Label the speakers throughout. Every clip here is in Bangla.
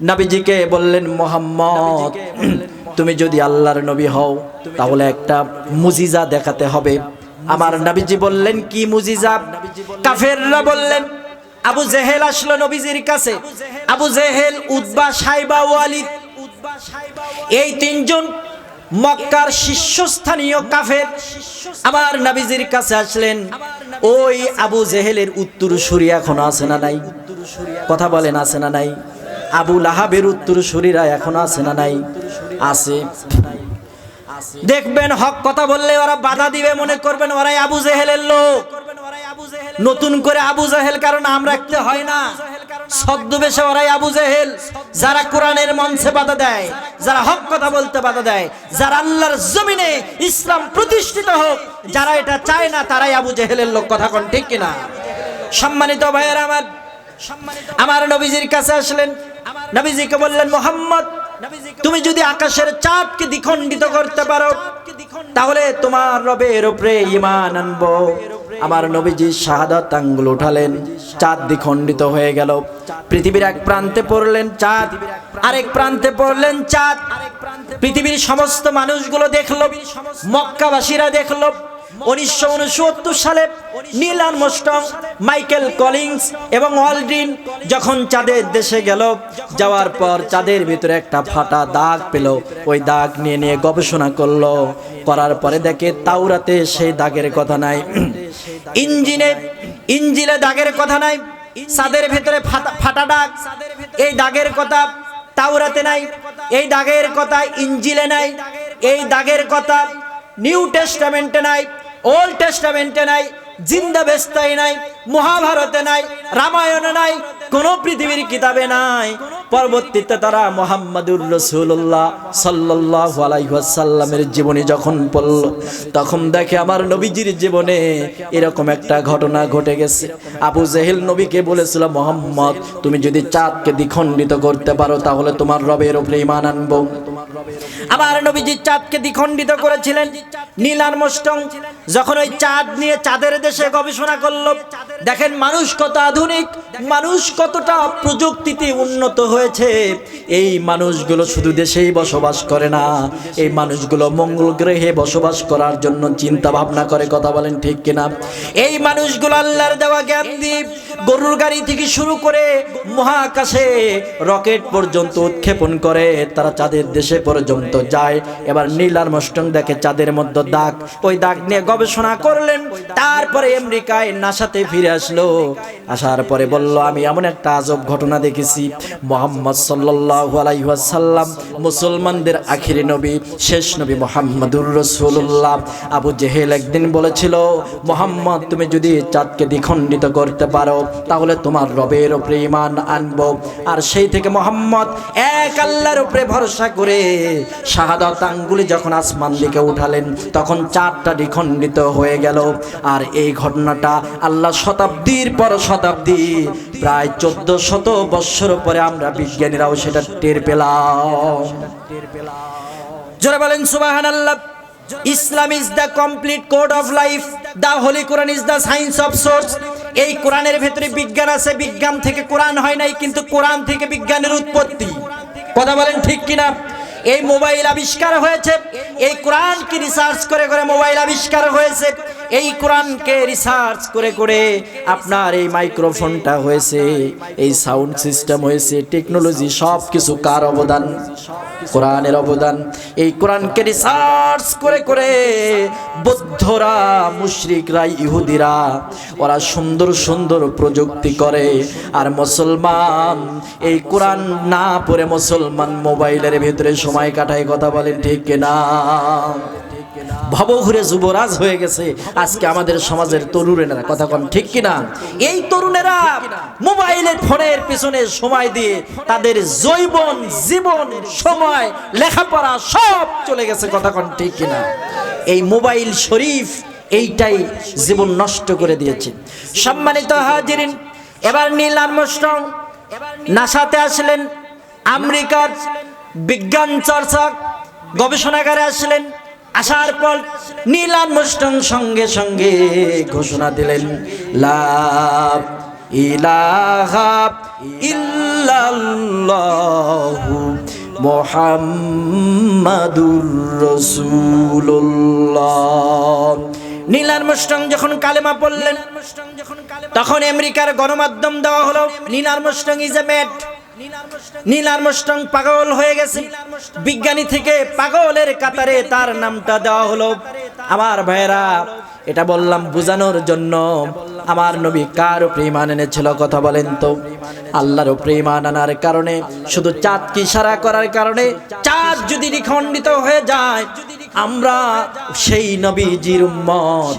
Speaker 1: নবীজিকে বললেন মোহাম্মদ তুমি যদি আল্লাহর নবী হও তাহলে একটা মুজিজা দেখাতে হবে। আমার নবীজি বললেন কি মুজিজা? কাফেররা বললেন আবু জেহেল আসলো নবীজির কাছে। আবু জেহেল উদ্বা সাইবা ওয়ালিদ। এই তিনজন মক্কার শীর্ষস্থানীয় কাফের আমার নাবিজির কাছে আসলেন। ওই আবু জেহেলের উত্তর সুরি এখন আছে না নাই? কথা বলেন আছে না নাই? আবু লাহাবের উত্তর শরীরা এখন আছে না নাই? আছে। দেখবেন হক কথা বললে ওরা বাধা দিবে, মনে করবেন ওরাই আবু জেহেলের লোক। নতুন করে আবু জাহেল, কারণ নাম রাখতে হয় না। ছদ্মবেশে ওরাই আবু জাহেল। যারা কোরআনের মঞ্চে বাধা দেয়, যারা হক কথা বলতে বাধা দেয়, যারা আল্লাহর জমিনে ইসলাম প্রতিষ্ঠিত হোক, যারা এটা চায় না, তারাই আবু জেহেলের লোক। কথা কোন ঠিক কিনা? সম্মানিত ভাইয়ের আমার আমার নবীজির কাছে আসলেন। নবীজিকে বললেন, মোহাম্মদ, তুমি যদি আকাশের চাঁদকে দ্বিখণ্ডিত করতে পারো, তাহলে তোমার রবের উপরে ইমান আনব। আমার নবীজি শাহাদাত আঙ্গুল উঠালেন, চাঁদ দ্বিখণ্ডিত হয়ে গেল। পৃথিবীর এক প্রান্তে পড়লেন চাঁদ, আরেক প্রান্তে পড়লেন চাঁদ। পৃথিবীর সমস্ত মানুষগুলো দেখল, মক্কাবাসীরা দেখল উনিশশো উনসত্তর সালে নীল আর্মস্ট্রং মাইকেল কলিংস এবং অলড্রিন যখন চাঁদের দেশে গেল, যাওয়ার পর চাঁদের ভিতরে একটা ফাটা দাগ পেল। ওই দাগ নিয়ে নিয়ে গবেষণা করল। করার পরে দেখে তাওরাতে সেই দাগের কথা নাই। ইঞ্জিনে ইঞ্জিনে দাগের কথা নাই। চাঁদের ভেতরে ফাটা দাগ। এই দাগের কথা তাওরাতে নাই। এই দাগের কথা ইঞ্জিলে নাই। এই দাগের কথা নিউ টেস্টামেন্টে নাই। ওল্ড টেস্টামেন্টে নাই, জিন্দা বেস্তায় নাই, মহাভারতে নাই, রামায়ণে নাই, কোন পৃথিবীর কিতাবে নাই। পরবর্তীতে তারা মোহাম্মদুর রসুল্লাহ সাল্লাহ আলাইসাল্লামের জীবনী যখন পড়ল, তখন দেখে আমার নবীজির জীবনে এরকম একটা ঘটনা ঘটে গেছে। আবু জেহেল নবীকে বলেছিল, মোহাম্মদ, তুমি যদি চাঁদকে দ্বিখণ্ডিত করতে পারো, তাহলে তোমার রবের উপরে ইমান আনব। আমার নবীজি চাঁদকে দ্বিখণ্ডিত করেছিলেন। নীলার মষ্টং। যখন ওই চাঁদ নিয়ে চাঁদের দেশে গবেষণা করল দেখেন মানুষ কত আধুনিক। মানুষ কতটা প্রযুক্তিতে উন্নত হয়েছে? এই মানুষগুলো শুধু দেশেই বসবাস করে না, এই মানুষগুলো মঙ্গল গ্রহে বসবাস করার জন্য চিন্তা ভাবনা করে, কথা বলেন ঠিক কিনা? এই মানুষগুলো আল্লাহর দেওয়া জ্ঞান দ্বীপ গরুর গাড়ি থেকে শুরু করে মহাকাশে রকেট পর্যন্ত উৎক্ষেপণ করে, তারা চাঁদের দেশে পর্যন্ত যায়। এবার নীলার মষ্টং দেখে চাঁদের মধ্যে দাগ। ওই দাগ নিয়ে গবেষণা করলেন, তারপরে আমেরিকায় নাসাতে ফিরে আসলো। আসার পরে বলল আমি এমন একটা আজব ঘটনা দেখেছি। মোহাম্মদ সাল্লাল্লাহু আলাইহি ওয়াসাল্লাম, মুসলমানদের আখিরি নবী, শেষ নবী মোহাম্মদুর রসুল্লাহ আবু জেহেল একদিন বলেছিল, মোহাম্মদ, তুমি যদি চাঁদকে দ্বিখণ্ডিত করতে পারো, তাহলে তোমার রবের ওপরে ইমান আনব। আর সেই থেকে মোহাম্মদ এক আল্লাহর উপরে ভরসা করে শাহাদাত আঙ্গুলি যখন আসমান দিকে উঠালেন, তখন চাঁদটা দ্বিখণ্ডিত হয়ে গেল। আর এই ঘটনাটা আল্লাহ শতাব্দীর পর শতাব্দী প্রায় চোদ্দ শত বৎসর পরে আমরা বিজ্ঞানীরাও সেটা টের পেলাম। জোরে বলেন সুবাহান আল্লাহ ইসলাম is the complete code of life the holy Quran is the science of source এই কোরআনের ভেতরে বিজ্ঞান আছে, বিজ্ঞান থেকে কোরআন হয় নাই, কিন্তু কোরআন থেকে বিজ্ঞানের উৎপত্তি। কথা বলেন ঠিক কিনা? এই মোবাইল আবিষ্কার হয়েছে, এই কোরআনকে রিসার্চ করে করে মোবাইল আবিষ্কার হয়েছে? এই কোরআনকে রিসার্চ করে করে আপনার এই মাইক্রোফোনটা হয়েছে, এই সাউন্ড সিস্টেম হয়েছে টেকনোলজি সব কিছু কার অবদান? কোরআনের অবদান। এই কোরআনকে রিসার্চ করে করে বৌদ্ধরা, মুশরিকরা, ইহুদিরা, ওরা সুন্দর সুন্দর প্রযুক্তি করে। আর মুসলমান, এই কোরআন না পড়ে মুসলমান মোবাইলের ভিতরে সময় কাটায় কথা বলেন ঠিক না ভবঘুরে যুবরাজ হয়ে গেছে। আজকে আমাদের সমাজের তরুণেরা, কথা কন ঠিক কিনা? এই তরুণেরা মোবাইলের, ফোনের পিছনে সময় দিয়ে তাদের জৈবন জীবন, সময়, লেখাপড়া সব চলে গেছে, কথা কন ঠিক কিনা? এই মোবাইল শরীফ এইটাই জীবন নষ্ট করে দিয়েছে। সম্মানিত হাজিরিন, এবার নীল আর্মস্ট্রং নাসাতে আসলেন, আমেরিকার বিজ্ঞান চর্চা গবেষণাগারে আসলেন আসার পর নীলান মুষ্টং সঙ্গে সঙ্গে ঘোষণা দিলেন লাভ ইলাহা ইল্লাল্লাহু মুহাম্মাদুর রাসূলুল্লাহ। নীল আর্মস্ট্রং যখন কালেমা পড়লেন, তখন আমেরিকার গণমাধ্যম দেওয়া হলো Neil Armstrong is a mad Neil Armstrong পাগল হয়ে গেছে। বিজ্ঞানী থেকে পাগলের কাতারে তার নামটা দেওয়া হলো। আমার ভাইয়েরা এটা বললাম বোঝানোর জন্য। আমার নবী কার উপরে ইমান এনেছিল কথা বলেন তো? আল্লাহর উপরে ইমান আনার কারণে শুধু চাঁদকে ইশারা করার কারণে? চাঁদ যদি নিখণ্ডিত হয়ে যায় আমরা সেই নবীজির উম্মত।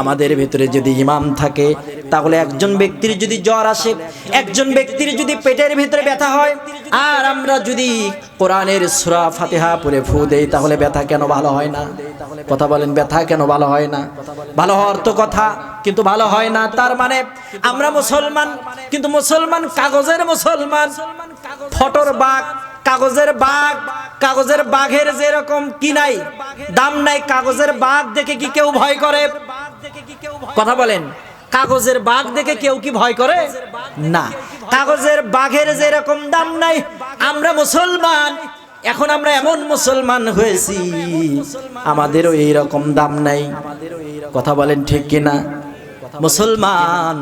Speaker 1: আমাদের ভিতরে যদি ইমাম থাকে, তাহলে একজন ব্যক্তির যদি জ্বর আসে, একজন ব্যক্তির যদি পেটের ভিতরে ব্যথা হয়, আর আমরা যদি কোরআনের সূরা ফাতিহা পড়ে ফু দেই, তাহলে ব্যথা কেন ভালো হয় না? কথা বলেন, ব্যথা কেন ভালো হয় না? ভালো হওয়ার তো কথা, কিন্তু ভালো হয় না। তার মানে আমরা মুসলমান, কিন্তু মুসলমান কাগজের মুসলমান, ফটোর বাঘ কাগজের বাঘ, কাগজের বাঘের যেরকম কি নাই, দাম নাই, কাগজের বাঘ দেখে কি কেউ ভয় করে? কথা বলেন, কাগজের বাঘ দেখে কেউ কি ভয় করে? না। কাগজের বাঘের যেরকম দাম নাই, আমরা মুসলমান, এখন আমরা এমন মুসলমান হয়েছি, আমাদেরও এই রকম দাম নাই। কথা বলেন ঠিক কিনা? মুসলমান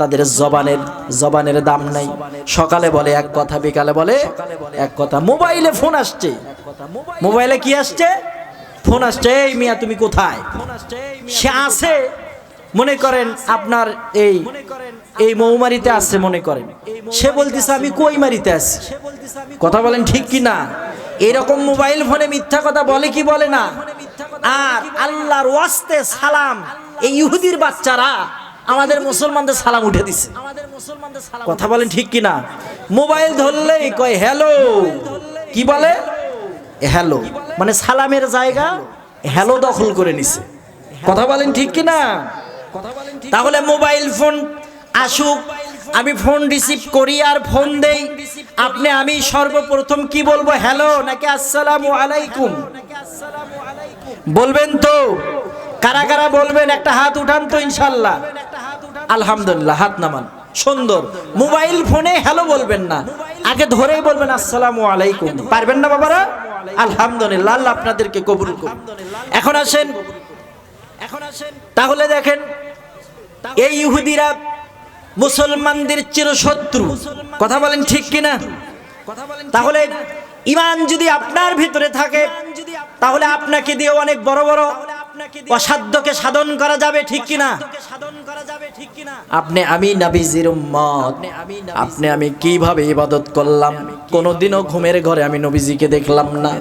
Speaker 1: তাদের জবানের জবানের দাম নাই। সকালে বলে, এক কথা বিকালে বলে, এক কথা মোবাইলে ফোন আসছে। মোবাইলে কি আসছে? ফোন আসছে, এই মিয়া, তুমি কোথায়? সে আছে, মনে করেন আপনার এই এই মৌমারিতে আছে, মনে করেন। সে বলতেছে, আমি কই মারিতে আছি। কথা বলেন ঠিক কি না? এরকম মোবাইল ফোনে মিথ্যা কথা বলে কি বলে না? আর আল্লাহর ওয়াস্তে সালাম এই ইহুদির বাচ্চারা আমাদের মুসলমানদের সালাম উঠে দিছে। আমাদের কথা বলেন ঠিক কি না মোবাইল ধরলেই কয় হ্যালো। কি বলে? হ্যালো। মানে সালামের জায়গা হ্যালো দখল করে নিছে। কথা বলেন ঠিক কি না তাহলে মোবাইল ফোন আসুক আমি ফোন রিসিভ করি আর ফোন দেই। আপনি আমি সর্বপ্রথম কি বলব? হ্যালো নাকি আসসালামু আলাইকুম? বলবেন তো? কারা কারা বলবেন? একটা হাত উঠান তো ইনশাল্লাহ। আলহামদুলিল্লাহ, হাত নামান। সুন্দর। মোবাইল ফোনে হ্যালো বলবেন না। আগে ধরেই বলবেন, আসসালামু আলাইকুম। পারবেন না বাবারা? আলহামদুলিল্লাহ, আল্লাহ আপনাদেরকে কবুল করুন এখন আসেন। এখন আসেন তাহলে দেখেন, এই ইহুদিরা মুসলমানদের চিরশত্রু। কথা বলেন ঠিক কিনা? তাহলে ইমান যদি আপনার ভিতরে থাকে, তাহলে আপনাকে দিয়ে অনেক বড় বড় অসাধ্যকে সাধন করা যাবে, ঠিক কিনা? আপনি আমি নাবিজির উম্মত। আপনি আমি কীভাবে ইবাদত করলাম? কোনোদিনও ঘুমের ঘরে আমি নবীজিকে দেখলাম না।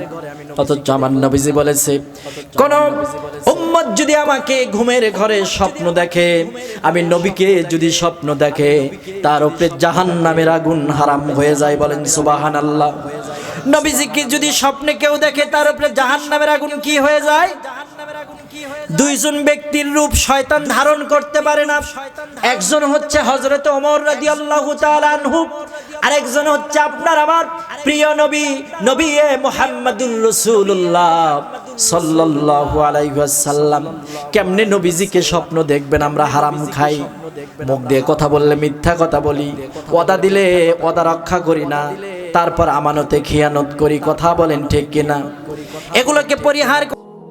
Speaker 1: অথচ আমার নবীজি বলেছে কোন উম্মত যদি আমাকে ঘুমের ঘরে স্বপ্ন দেখে আমি নবীকে যদি স্বপ্ন দেখে তার উপরে জাহান নামের আগুন হারাম হয়ে যায় বলেন সুবাহান আল্লাহ নবীজিকে যদি স্বপ্নে কেউ দেখে তার উপরে জাহান নামের আগুন কি হয়ে যায়? দুইজন ব্যক্তির রূপ শয়তান ধারণ করতে পারে না। একজন হচ্ছে হজরত রাদিয়াল্লাহু তাআলা আনহু, আরেকজন হচ্ছে আপনার আমার প্রিয় নবী নবী এ রাসূলুল্লাহ সাল্লাল্লাহু আলাইহি ওয়াসাল্লাম। কেমনে নবীজিকে স্বপ্ন দেখবেন আমরা হারাম খাই? মুখ দিয়ে কথা বললে মিথ্যা কথা বলি ওদা দিলে ওদা রক্ষা করি না, তারপর আমানতে খিয়ানত করি, কথা বলেন ঠিক কিনা? এগুলোকে পরিহার